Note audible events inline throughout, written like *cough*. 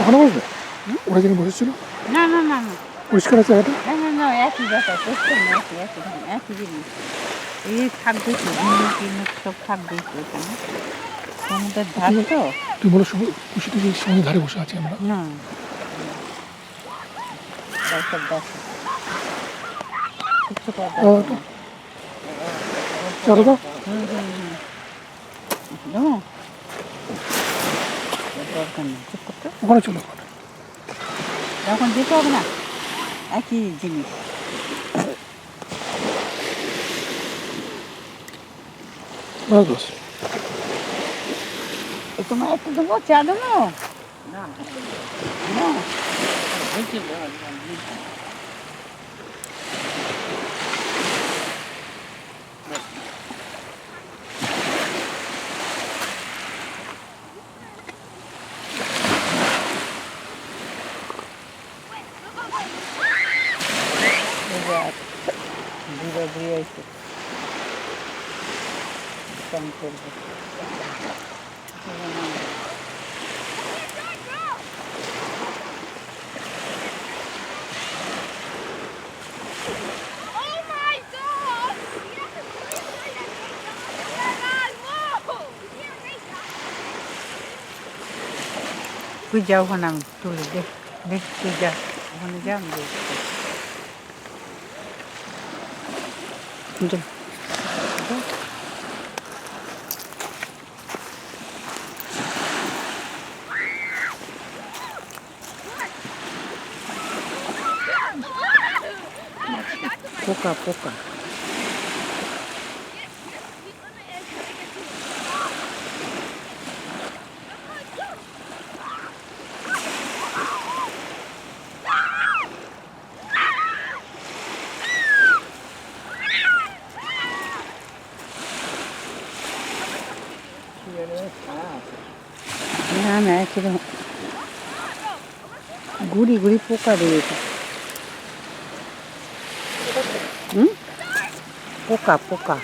ওখানে বসবে ওরা যেখানে বসেছিল? না না না না। পরিষ্কার আছে জায়গাটা না না না একই ব্যাপার করছেন না একই একই একই জিনিস এই থাক দিয়েছি সব থাক দিয়েছি এখানে। সমুদ্রের ধার তো। তুমি বলো খুশি টুসি সঙ্গে ধারে বসে আছি আমরা। না। চলো তো হুম হুম। হুম। দরকার নেই। চুপ করতে ওখানে চলো এখন যেতে হবে না? একই জিনিস। তোমার একটু দেবো? চা দেবো? না। না। তুই যা ওখানে আমি তুলে দেখ দেখ তুই যা ওখানে যা আমি না না একেবারে গুড়ি গুড়ি পোকা রয়েছে হুম? পোকা পোকা।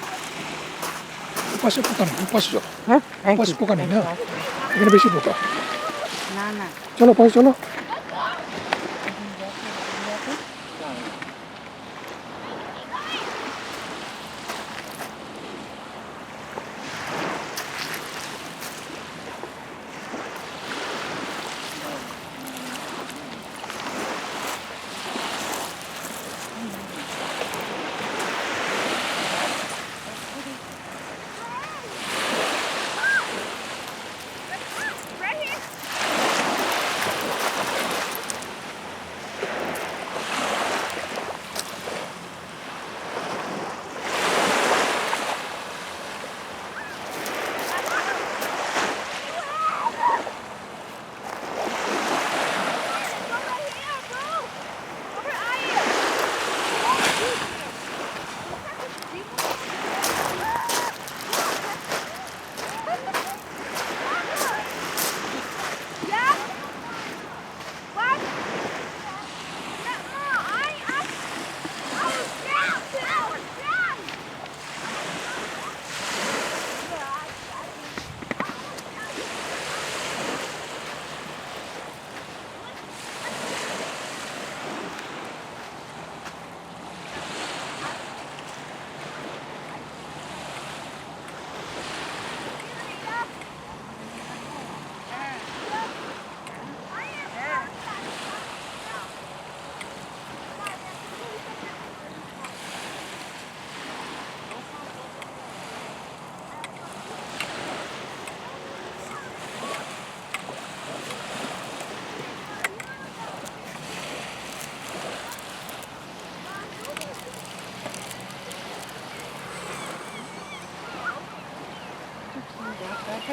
পাশে পোকা পাশে চলো হ্যাঁ পাশে পোকা নেই না? এখানে বেশি পোকা। না না। চলো পাশে চলো।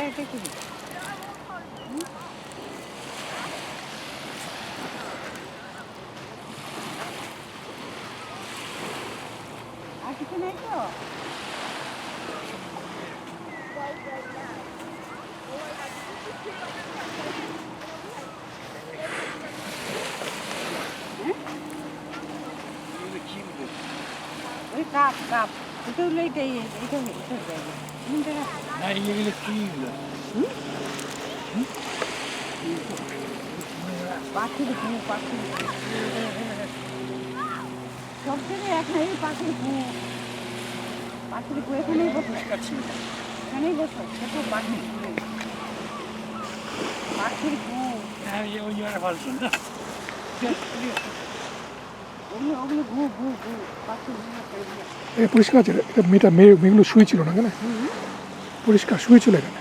এটা কি আর কিছু নেই তো কাপ কাপ এটা হলো এটাই এটা এটা পাখির ঘুম পাখির সব থেকে এক নাই পাখির ঘুম পাখির ঘুম এখানেই বসে এখানেই বসে ছোট পাখির ঘুম পাখির ঘুম হ্যাঁ ওই জন্য ভালো শুনলাম *laughs* পরিষ্কার আছে? এটা মেয়েটা মেয়ে মেয়েগুলো শুয়ে ছিল না কেন পরিষ্কার শুয়ে ছিল? এখানে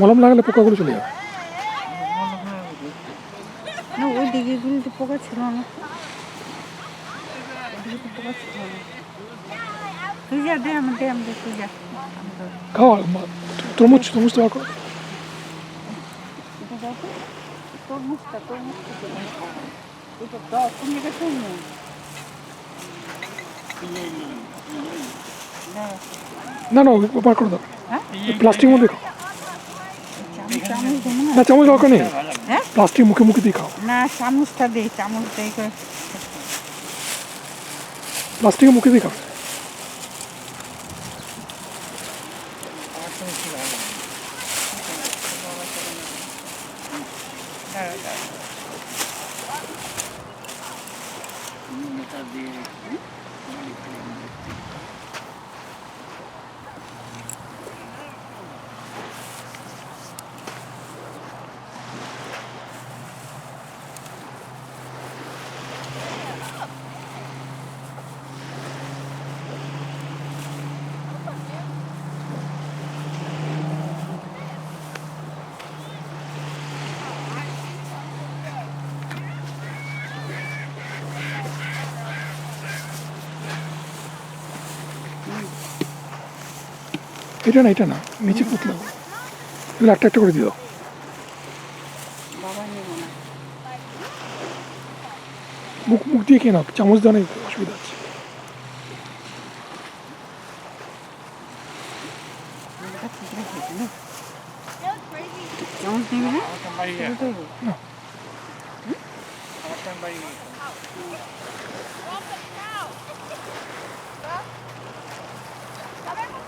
মলম লাগালে পোকাগুলো চলে যাবে। না ওই দিকে পোকা ছিল না। না। খাওয়া তরমুজ তরমুজ করো। তরমুজটা তরমুজটা এটা তুমি না বার করে দাও। হ্যাঁ? প্লাস্টিক মধ্যে খাও চামচ চামচ দেবো না চামচ দরকার নেই। হ্যাঁ? প্লাস্টিক মুখে মুখে দিয়ে খাও। না চামচটা দে চামচ দিয়ে করে। প্লাস্টিকের মুখে দিয়ে খাও। এটা না এটা না। নিচে পুতলা এগুলো একটা একটা করে দিয়ে দাও। মুখ মুখ দিয়ে নাও চামচ নেই অসুবিধা আছে। নে।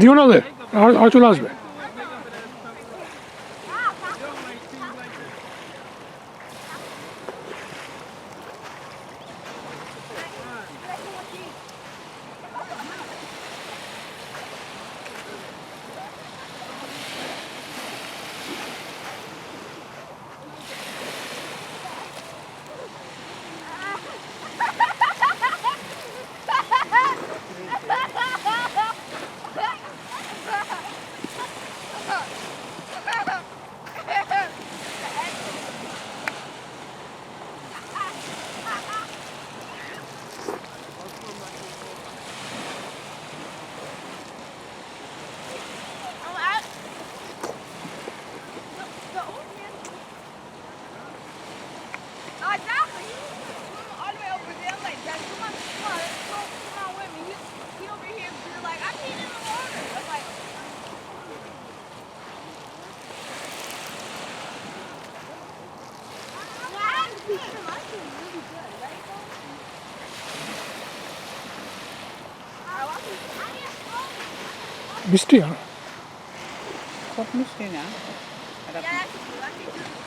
দিও না ওদের আর চলে আসবে। মিষ্টি হ্যাঁ খুব মিষ্টি না খারাপ না।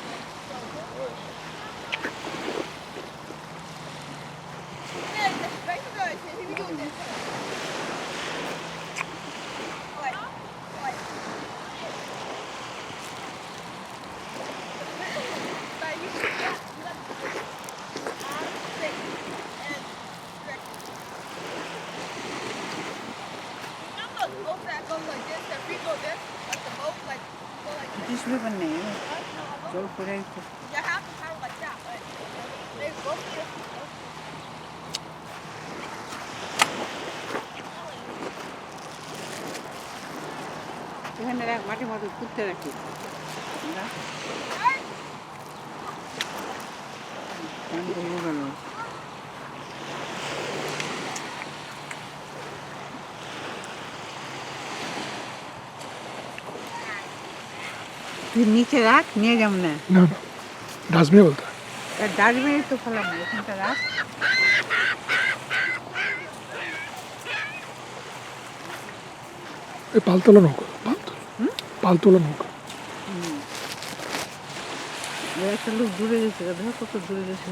Düşme ben ne? Zor buraya gittim. এখানে রাখ মাটি মাটি কুত্তে রাখি না? তুই নিচে রাখ নিয়ে যাব না। না না ডাস্টবিনে বলতে ডাস্টবিনে তো ফেলাম না এখানটা রাখ। ওই পালতোলা নৌকা পালতোলা পালতোলা নৌকা। একটা লোক দূরে গেছে দেখো কত দূরে গেছে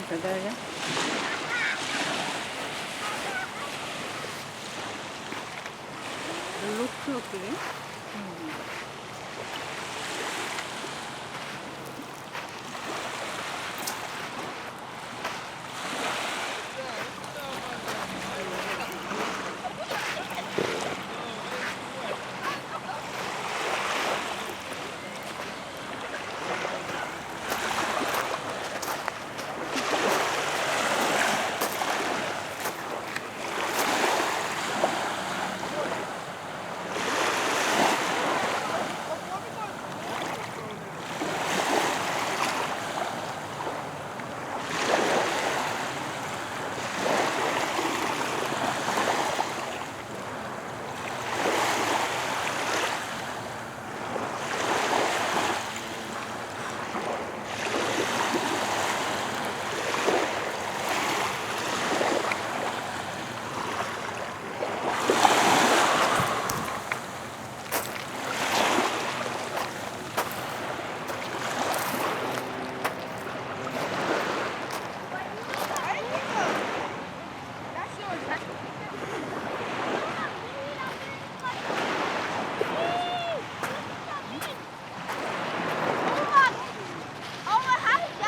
একটা জায়গা। লোক তো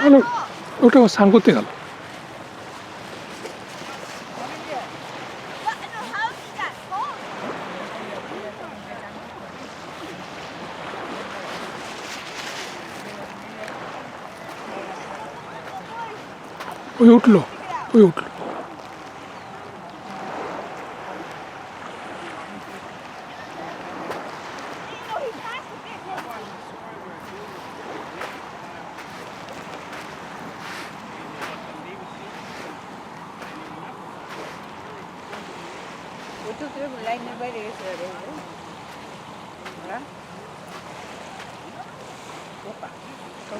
아니, 어쩌고 산것 때가. 어이, 어틀러. 어이, 어틀러. Ay,